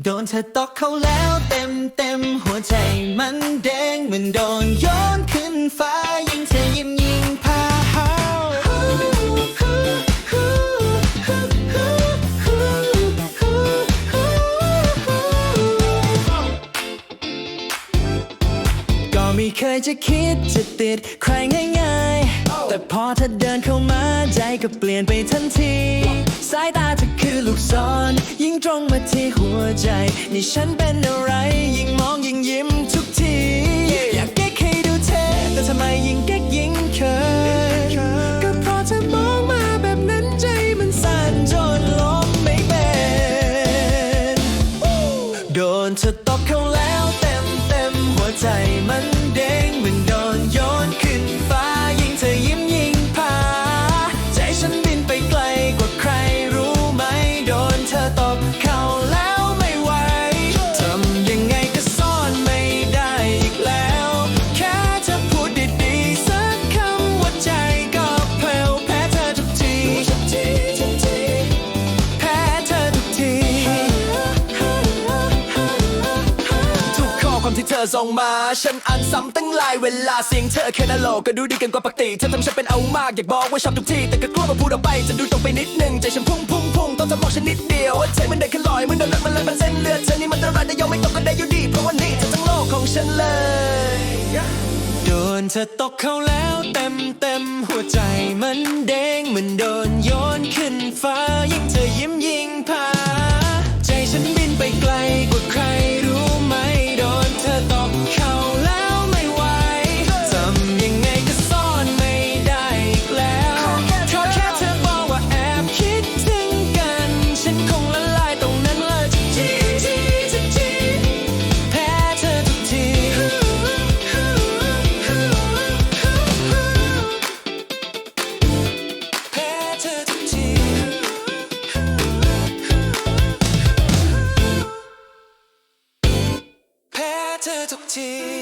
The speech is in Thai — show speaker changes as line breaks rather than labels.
โดนเธอตอกเขาแล้วเต็มเต็มหัวใจมันแดงเหมือนโดนโย้อนขึ้นฟ้ายิ่งเธอยิ้มยิ่งพาหาวก็ไม่เคยจะคิดจะติดใครง่ายๆ แต่พอเธอเดินเข้ามาใจก็เปลี่ยนไปทันที สายตาเธอคือลูกศร ตรงมาที่หัวใจ นี่ฉันเป็นอะไร ยิ่งมองยิ่งยิ้มทุกที อยากเก๊กให้ดูเท่แต่ทำไมยิ่งเก๊กยิ่งเขินก็เพราะเธอมองมาแบบนั้นใจมันสั่นจนลมไม่เป็น โดนเธอตอกเขาแล้วเต็มเต็มหัวใจมัน มที่เธอส่งมา ฉันอ่านซ้ำตั้งหลายเวลาเสียงเธอแค่นาโลก็ดูดีเกันกว่าปกติเธอทำฉันเป็นเอามากอยากบอกว่าชอบทุกทีแต่ก็กลัวมาพูดออกไป จะดูตรงไปนิดนึงใจฉันพุ่งพุ่งพุ่งต้องจะบอกฉันนิดเดียวว่าใจมันได้แค่ลอยเหมันโดนเลือดมันเลยเป็นเส้นเลือดเธอนี่มันอันตรายแต่ยอมไม่ตกก็ได้อยู่ดีเพราะว่านี่เธอทั้งโลกของฉันเลยโดนเธอตกเขาแล้วเต็มเต็มหัวใจมันเด้งเหมือนโดนโยนขึ้นฟ้ายิ่งเธอยิ้มยิ่ง 제적지